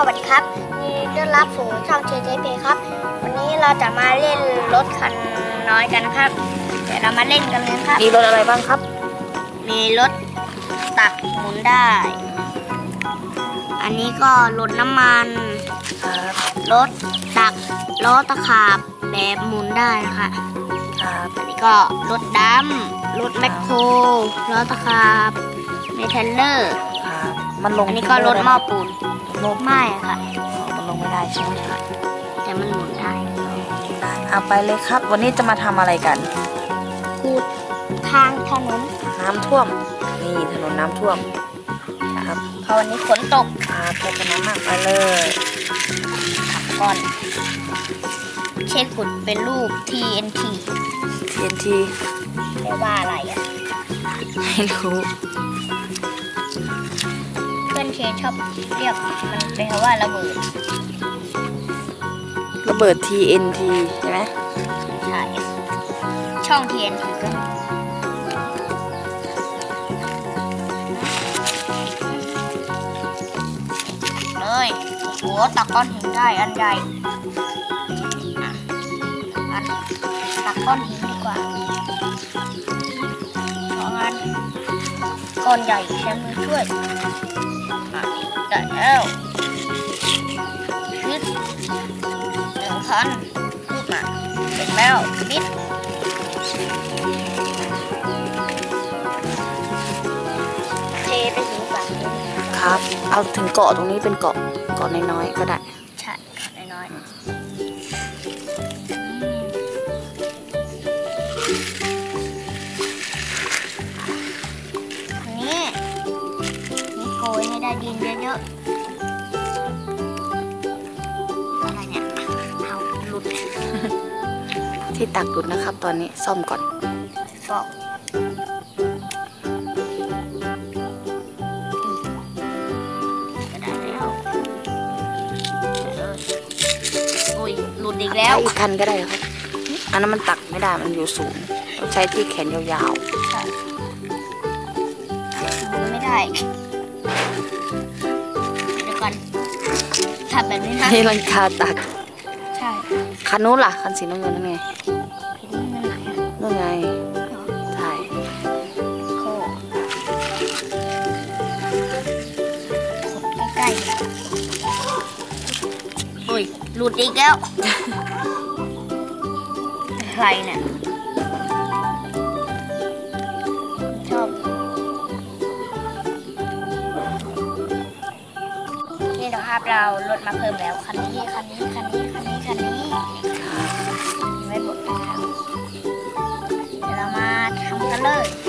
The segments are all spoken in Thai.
สวัสดีครับยินดีต้อนรับสู่ช่องเจเจเพครับ วันนี้เราจะมาเล่นรถคันน้อยกันนะครับ เดี๋ยวเรามาเล่นกันเลยครับ มีรถอะไรบ้างครับ มีรถตักหมุนได้ อันนี้ก็รถน้ำมันรถตักล้อตะขาบแบบหมุนได้นะคะครับอันนี้ก็รถดำรถแมคโครล้อตะขาบเมทัลเลอร์ครับมันลงอันนี้ก็รถหม้อปูน ลงไม่ค่ะมันลงไม่ได้ใช่ไหมครับแต่มันหมุนได้ได้เอาไปเลยครับ วันนี้จะมาทำอะไรกันคูดทางถนนน้ำท่วม นี่ถนนน้ำท่วมครับเพราะวันนี้ฝนตกครับไปกันน้ำมากไปเลยก่อน เช็คขุดเป็นรูป TNT TNT แปลว่าอะไรอะ ไม่รู้ เพื่อนเคชอบเรียกมันเป็นคำว่าระเบิดระเบิด TNT ใช่ไหมใช่ช่อง TNT ก็มีเลยโอ้โหตักก้อนหินได้อันใหญ่อะอันตักก้อนหินดีกว่าสองอันก้อนใหญ่ใช้มือช่วยะได้แล้วพิษหนึ่งคันขึ้นมาเสร็จแล้วพิษเทไปถึงฝั่งครับ เอาถึงเกาะตรงนี้เป็นเกาะเกาะน้อยๆก็ได้ โกยให้ได้ดินเยอะๆอะไรเนี่ยเอาหลุดที่ตักหลุดนะครับ ตอนนี้ซ่อมก่อนฟอกก็ได้แล้วได้เลยอุ้ยหลุดอีกแล้วใช้อีกคันก็ได้ครับอันนั้นมันตักไม่ได้มันอยู่สูงต้องใช้ที่แขนยาวใช่มือไม่ได้ ทำแบบนี้ๆนะให้ลังคาตัก ใช่คันนู้นล่ะ คันสีน้ำเงินนั่นไงพี่นี่มันไหนอะนู่นไงใช่โคขดใกล้ๆอุ้ยหลุดอีกแล้ว ใครเนี่ย เราลดมาเพิ่มแล้วคันนี้คันนี้คันนี้คันนี้คันนี้ไว้บดแล้วเดี๋ยวเรามาทำกันเลย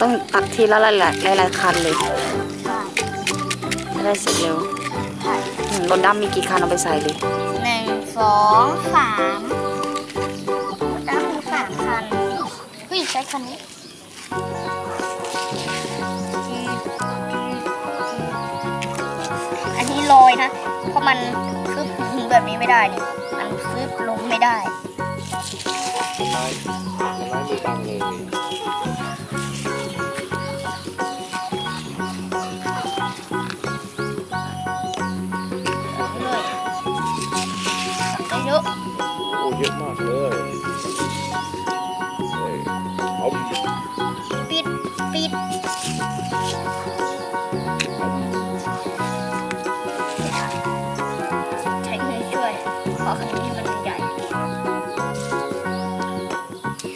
ต้องตักทีละหลายๆหลายๆคันเลยใช่จะได้เสร็จเร็วใช่อืมรถดำมีกี่คันเอาไปใส่เลย หนึ่งสองสามตั้งมีสามคันเฮ้ยใช้คันนี้อันนี้ลอยนะ เพราะมันคืบหินแบบนี้ไม่ได้นี่ มันคืบลงไม่ได้ไม้ไม้ไม่ตั้งเลยเลย เยอะมากเลยเฮ้ยเอาๆปิด ปิดใช้มือช่วยเพราะคันนี้มันใหญ่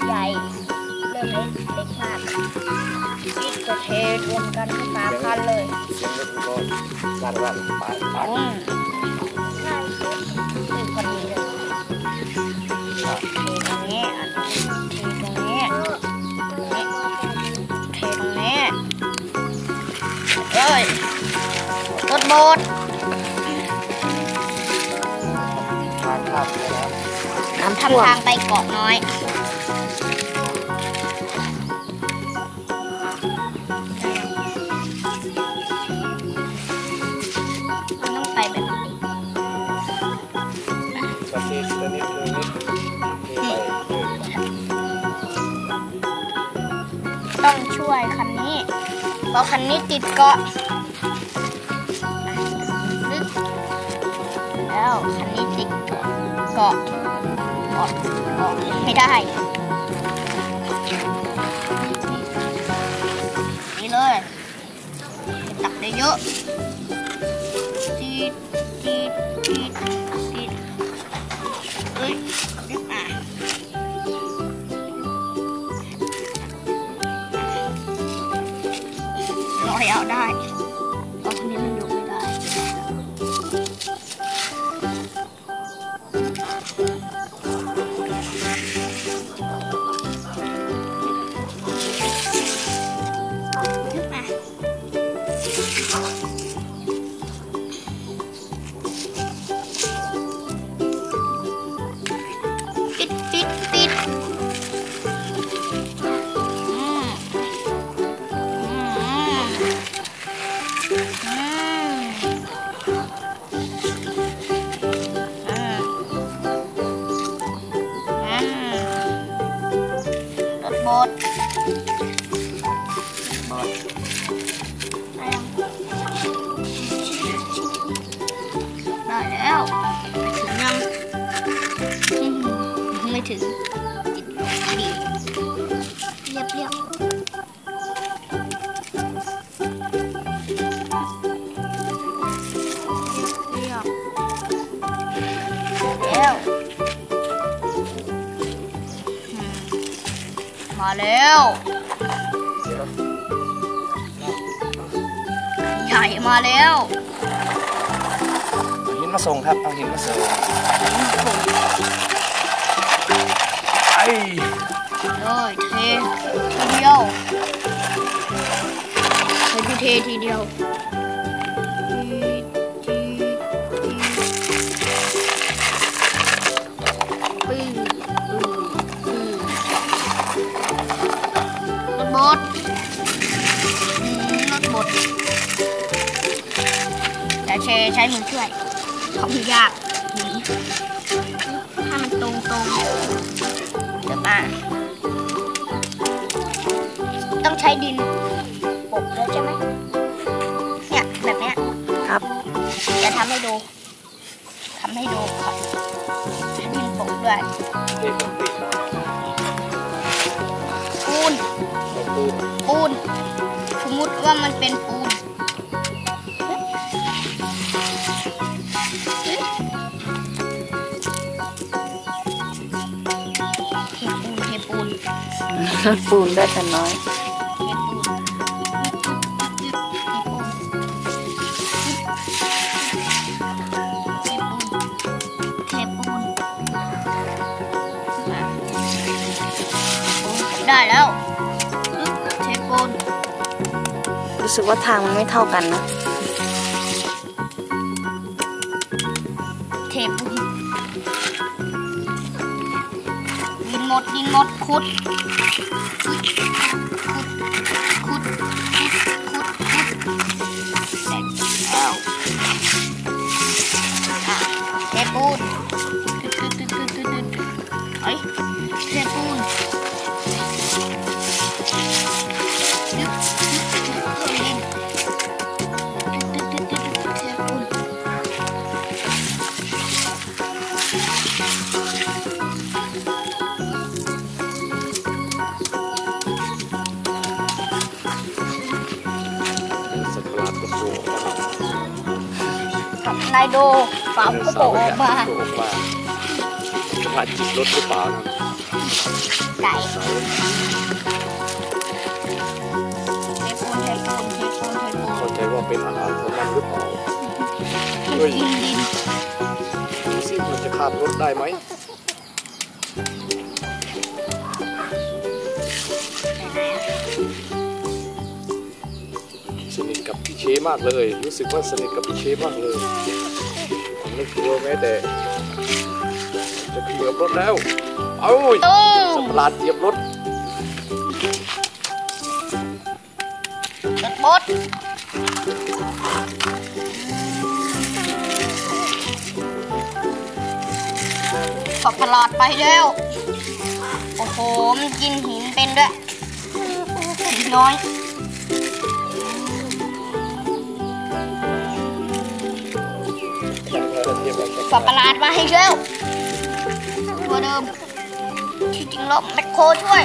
ใหญ่ เริ่มเล็กเล็กมากปิดก็เทรวมกันทั้งสามคันเลยเสียงรถมันก็ลั่นลั่นไปไปอืม ตรงนี้อันนี้เทตรงนี้ตรงนี้เทตรงนี้เลยรถโบดทางข้ามไปแล้วน้ำทำทางไปเกาะน้อย ราะคันนี้ติดเกาะแล้วคันนี้ติดเกาะเกาะออกออกไม่ได้นี่เลยตักได้เยอะตีดตีด อยเอาได้ รถบดบดได้แล้ว มาแล้ว ใหญ่มาแล้วเอาหินมาส่งครับเอาหินมาส่งไอ้เลยเททีเดียวเททีเททีเดียว เชใช้มือช่วยเขาไม่ยากหนีให้มันตรงตรงๆเดี๋ยวมาต้องใช้ดินปกด้วยใช่ไหมเนี่ยแบบเนี้ยครับจะทำให้ดูทำให้ดูก่อนใช้ดินปกด้วยเด็กต้องติดปูนเอาปูนปูนสมมติว่ามันเป็นปูน ปูนปูนได้แต่น้อยเทปูนเทปูนเทปูนได้แล้วเทปูนรู้สึกว่าทางมันไม่เท่ากันนะ เทปูนดินหมดดินหมดขุด ขุด โดฝาผู้โผล่ออกมาโผล่ออกมาจะผ่านจิตรถหรือเปล่านะไก่เสาเทปูนเทปูนเทปูนเทปูนเข้าใจว่าเป็นอาหารของมันหรือเปล่ามันกินดินดูสิมันจะข้ามรถได้ไหม มากเลย รู้สึกว่าสนิทกับพี่เชมากเลย ผมไม่กลัวแม้แต่ จะเกือบรถแล้ว เอ้ยตุ้สัมตว์ปลาดเหยียบรถรถบดขอบประหลาดไปแล้ว โอ้โห มันกินหินเป็นด้วยหินน้อย สับประหลาดมาให้เร็วตัวเดิม ที่จริงแล้วแมคโครช่วย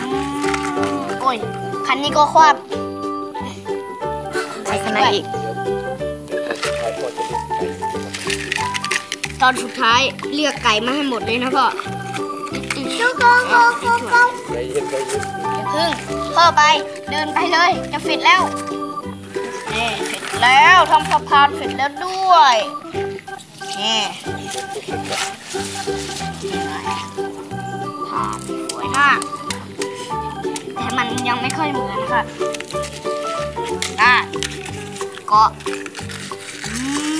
อืมโอ้ย คันนี้ก็คว่ไปข้างในอีกำตอนสุดท้ายเรียกไก่มาให้หมดเลยนะพ่อชูกงกงกงกงใจเย็นใจเย็นพึ่งพ่อไปเดินไปเลย จะฟิตแล้วนี่ฟิต แล้วทำสะพานเสร็จแล้วด้วยนี่ผ่านสวยมาก แต่มันยังไม่ค่อยเหมือนค่ะได้เกาะอืม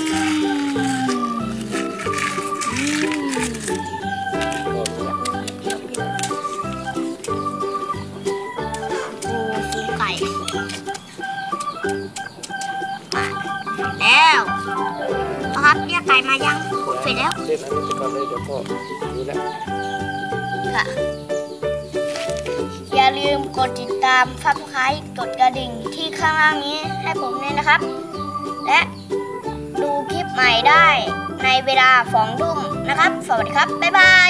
ครับเรียกไก่มายังเสร็จแล้วเล่นอันนี้ไปก่อนเลยเดี๋ยวพ่อดูนะค่ะ อย่าลืมกดติดตามฟับคล้ายกดกระดิ่งที่ข้างล่างนี้ให้ผมด้วยนะครับ และดูคลิปใหม่ได้ในเวลาสองทุ่มนะครับ สวัสดีครับ บ๊ายบาย